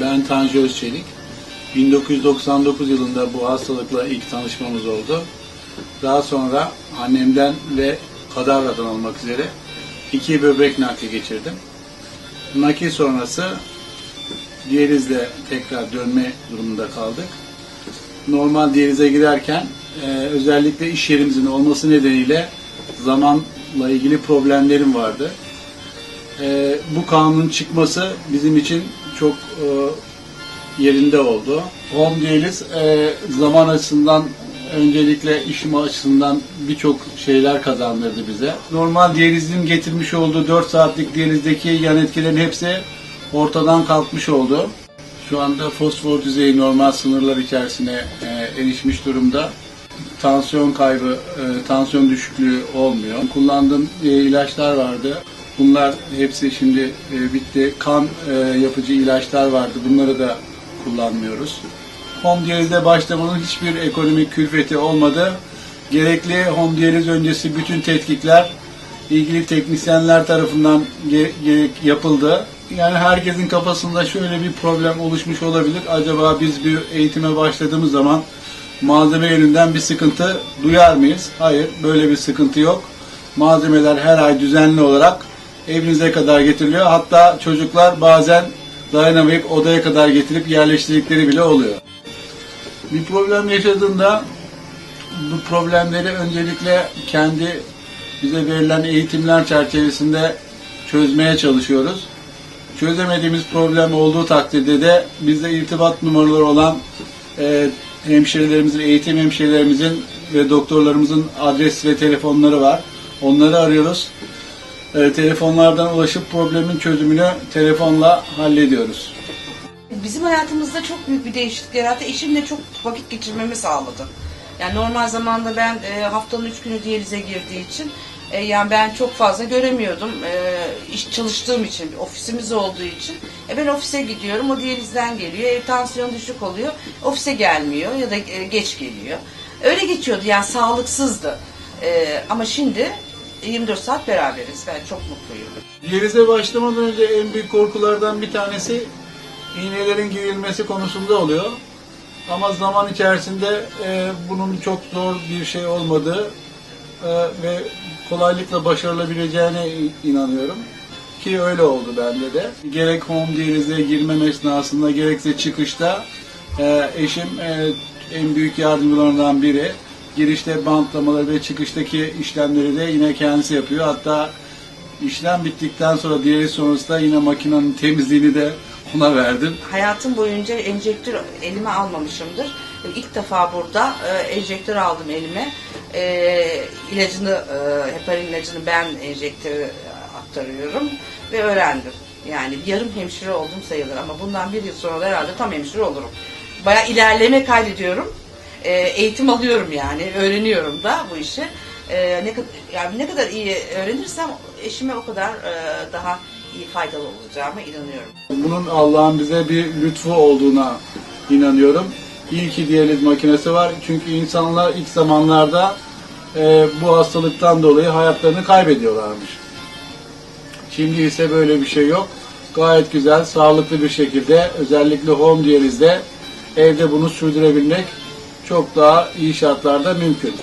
Ben Tanju Özçelik. 1999 yılında bu hastalıkla ilk tanışmamız oldu. Daha sonra annemden ve kadavradan olmak üzere iki böbrek nakli geçirdim. Nakil sonrası diyalizle tekrar dönme durumunda kaldık. Normal diyalize girerken e, özellikle iş yerimizin olması nedeniyle zamanla ilgili problemlerim vardı. E, bu kanunun çıkması bizim için çok e, yerinde oldu. Home diyaliz e, zaman açısından öncelikle işim açısından birçok şeyler kazandırdı bize. Normal diyalizin getirmiş olduğu 4 saatlik diyalizdeki yan etkilerin hepsi ortadan kalkmış oldu. Şu anda fosfor düzeyi normal sınırlar içerisine e, erişmiş durumda. Tansiyon kaybı, e, tansiyon düşüklüğü olmuyor. Kullandığım e, ilaçlar vardı. Bunlar hepsi şimdi e, bitti. Kan e, yapıcı ilaçlar vardı. Bunları da kullanmıyoruz. Home diyalize başlamanın hiçbir ekonomik külfeti olmadı. Gerekli home diyaliz öncesi bütün tetkikler ilgili teknisyenler tarafından yapıldı. Yani herkesin kafasında şöyle bir problem oluşmuş olabilir. Acaba biz bir eğitime başladığımız zaman malzeme yönünden bir sıkıntı duyar mıyız? Hayır, böyle bir sıkıntı yok. Malzemeler her ay düzenli olarak evinize kadar getiriliyor. Hatta çocuklar bazen dayanamayıp odaya kadar getirip yerleştirdikleri bile oluyor. Bir problem yaşadığında bu problemleri öncelikle kendi bize verilen eğitimler çerçevesinde çözmeye çalışıyoruz. Çözemediğimiz problem olduğu takdirde de bizde irtibat numaraları olan e, hemşirelerimizin, eğitim hemşirelerimizin ve doktorlarımızın adres ve telefonları var. Onları arıyoruz. E, telefonlardan ulaşıp problemin çözümünü telefonla hallediyoruz. Bizim hayatımızda çok büyük bir değişiklik yarattı. Eşimle çok vakit geçirmemi sağladı. Yani normal zamanda ben e, haftanın üç günü diyalize girdiği için e, yani ben çok fazla göremiyordum. E, iş çalıştığım için, ofisimiz olduğu için. E, ben ofise gidiyorum, o diyalizden geliyor. Ev tansiyon düşük oluyor. Ofise gelmiyor ya da e, geç geliyor. Öyle geçiyordu yani sağlıksızdı. E, ama şimdi 24 saat beraberiz. Ben çok mutluyum. Diyalize başlamadan önce en büyük korkulardan bir tanesi iğnelerin girilmesi konusunda oluyor. Ama zaman içerisinde e, bunun çok zor bir şey olmadığı e, ve kolaylıkla başarılabileceğine inanıyorum. Ki öyle oldu bende de. Gerek home diyalize girmem esnasında gerekse çıkışta e, eşim e, en büyük yardımcılarından biri. Girişte bantlamaları ve çıkıştaki işlemleri de yine kendisi yapıyor. Hatta işlem bittikten sonra diyaliz sonrasında yine makinenin temizliğini de ona verdim. Hayatım boyunca enjektör elime almamışımdır. İlk defa burada e, enjektör aldım elime. E, ilacını, e, heparin ilacını ben enjektöre aktarıyorum ve öğrendim. Yani yarım hemşire oldum sayılır ama bundan bir yıl sonra da herhalde tam hemşire olurum. Baya ilerleme kaydediyorum. E, eğitim alıyorum yani, öğreniyorum da bu işi. E, ne kadar yani ne kadar iyi öğrenirsem eşime o kadar e, daha iyi faydalı olacağıma inanıyorum. Bunun Allah'ın bize bir lütfu olduğuna inanıyorum. İyi ki diyaliz makinesi var. Çünkü insanlar ilk zamanlarda e, bu hastalıktan dolayı hayatlarını kaybediyorlarmış. Şimdi ise böyle bir şey yok. Gayet güzel, sağlıklı bir şekilde özellikle home diyalizde evde bunu sürdürebilmek çok daha iyi şartlarda mümkün.